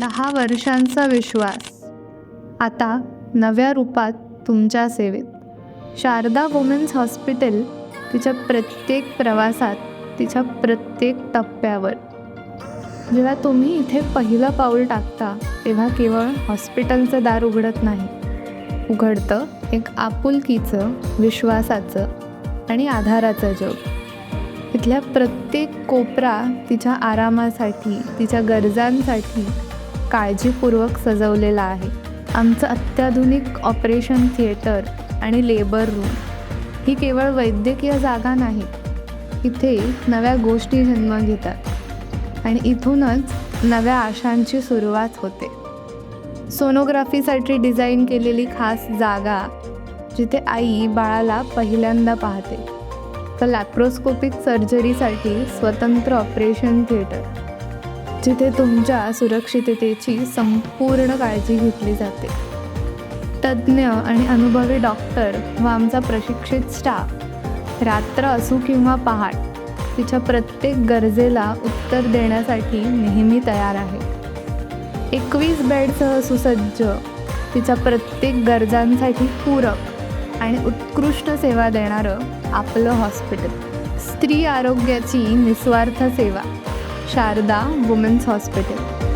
दहा वर्षांचा विश्वास. आता नव्या रूपात तुमच्या सेवेत. शारदा वुमेन्स हॉस्पिटल तिच्या प्रत्येक प्रवासात तिच्या प्रत्येक टप्प्यावर. जेव्हा तुम्ही इथे पहिलं पाऊल टाकता तेव्हा केवळ हॉस्पिटलचं दार उघडत नाही. उघडतं एक आपुलकीचं विश्वासाचं आणि आधाराचं जग. इथल्या प्रत्येक कोपरा तिच्या आरामासाठी तिच्या गरजांसाठी काळजीपूर्वक सजवलेला आहे. आमचं अत्याधुनिक ऑपरेशन थिएटर आणि लेबर रूम ही केवळ वैद्यकीय जागा नाही इथे नव्या गोष्टी जन्म घेतात आणि इथूनच नव्या आशांची सुरुवात होते. सोनोग्राफीसाठी डिझाईन केलेली खास जागा जिथे आई बाळाला पहिल्यांदा पाहते. तर लॅप्रोस्कोपिक सर्जरीसाठी स्वतंत्र ऑपरेशन थिएटर. जिथे तुमच्या सुरक्षिततेची संपूर्ण काळजी घेतली जाते. तज्ज्ञ आणि अनुभवी डॉक्टर व आमचा प्रशिक्षित स्टाफ रात्र असू किंवा पहाट तिच्या प्रत्येक गरजेला उत्तर देण्यासाठी नेहमी तयार आहे. एकवीस बेडसह सुसज्ज तिच्या प्रत्येक गरजांसाठी पूरक आणि उत्कृष्ट सेवा देणारं आपलं हॉस्पिटल. स्त्री आरोग्याची निस्वार्थ सेवा. Sharada women's hospital.